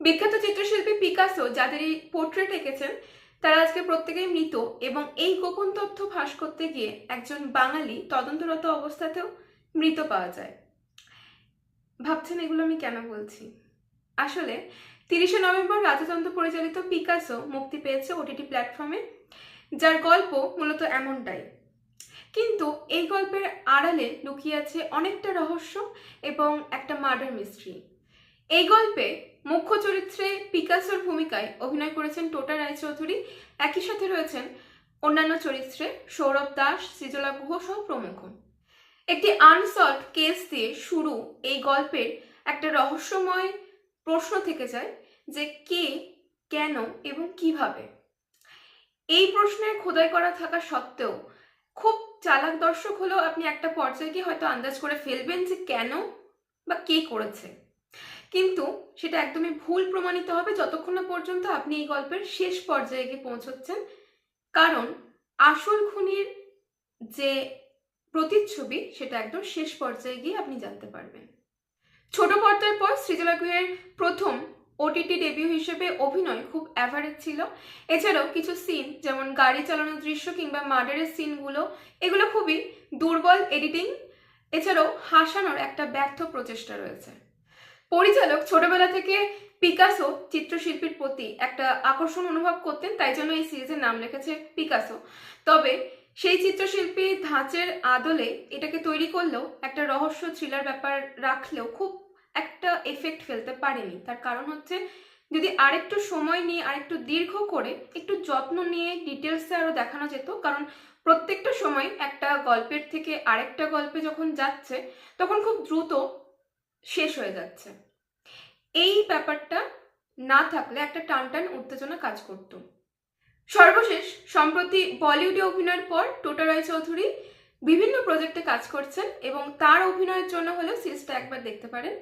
বিখ্যাত চিত্রশিল্পী পিকাসো, যাদের এই পোর্ট্রেট এঁকেছেন, তারা আজকে প্রত্যেকেই মৃত এবং এই গোপন তথ্য ফাঁস করতে গিয়ে একজন বাঙালি তদন্তরত অবস্থাতেও মৃত পাওয়া যায়। ভাবছেন এগুলো আমি কেন বলছি? আসলে তিরিশে নভেম্বর রাজতন্ত্র পরিচালিত পিকাসো মুক্তি পেয়েছে ওটিটি প্ল্যাটফর্মে, যার গল্প মূলত এমনটাই। কিন্তু এই গল্পের আড়ালে লুকিয়ে আছে অনেকটা রহস্য এবং একটা মার্ডার মিস্ট্রি এই গল্পে মুখ্য চরিত্রে পিকাসোর ভূমিকায় অভিনয় করেছেন টোটা রায়চৌধুরী। একই সাথে রয়েছেন অন্যান্য চরিত্রে সৌরভ দাস, সৃজলা গুহ সহ প্রমুখ। একটি আনসলভ কেস দিয়ে শুরু এই গল্পের একটা রহস্যময় প্রশ্ন থেকে যায় যে কে, কেন এবং কীভাবে? এই প্রশ্নের খোদাই করা থাকা সত্ত্বেও খুব চালাক দর্শক হলেও আপনি একটা পর্যায়ে গিয়ে হয়তো আন্দাজ করে ফেলবেন যে কেন বা কে করেছে। কিন্তু সেটা একদমই ভুল প্রমাণিত হবে যতক্ষণ না পর্যন্ত আপনি এই গল্পের শেষ পর্যায়ে গিয়ে পৌঁছচ্ছেন। কারণ আসল খুনির যে প্রতিচ্ছবি, সেটা একদম শেষ পর্যায়ে গিয়ে আপনি জানতে পারবেন। ছোট পর্দার পর সৃজলা গুহের প্রথম ওটিটি ডেবিউ হিসেবে অভিনয় খুব অ্যাভারেজ ছিল। এছাড়াও কিছু সিন যেমন গাড়ি চালানোর দৃশ্য কিংবা মার্ডারের সিনগুলো এগুলো খুবই দুর্বল এডিটিং এছাড়াও হাসানোর একটা ব্যর্থ প্রচেষ্টা রয়েছে। পরিচালক ছোটবেলা থেকে পিকাসো চিত্রশিল্পীর প্রতি একটা আকর্ষণ অনুভব করতেন, তাই জন্য এই সিরিজের নাম লিখেছে পিকাসো। তবে সেই চিত্রশিল্পী ধাঁচের আদলে এটাকে তৈরি করলেও একটা রহস্য থ্রিলার ব্যাপার রাখলেও খুব একটা এফেক্ট ফেলতে পারেনি। তার কারণ হচ্ছে, যদি আরেকটু সময় নিয়ে, আরেকটু দীর্ঘ করে, একটু যত্ন নিয়ে ডিটেলসে আরও দেখানো যেত, কারণ প্রত্যেকটা সময় একটা গল্পের থেকে আরেকটা গল্পে যখন যাচ্ছে, তখন খুব দ্রুত শেষ হয়ে যাচ্ছে। এই ব্যাপারটা না থাকলে একটা টান টান উত্তেজনা কাজ করত। সর্বশেষ, সম্প্রতি বলিউডে অভিনয়ের পর টোটা রায় চৌধুরী বিভিন্ন প্রজেক্টে কাজ করছেন এবং তার অভিনয়ের জন্য হলেও সিরিজটা একবার দেখতে পারেন।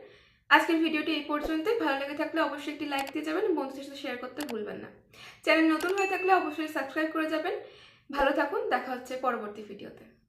আজকের ভিডিওটি এই পর্যন্তই। ভালো লেগে থাকলে অবশ্যই একটি লাইক দিয়ে যাবেন বন্ধুদের সাথে শেয়ার করতে ভুলবেন না। চ্যানেল নতুন হয়ে থাকলে অবশ্যই সাবস্ক্রাইব করে যাবেন। ভালো থাকুন, দেখা হচ্ছে পরবর্তী ভিডিওতে।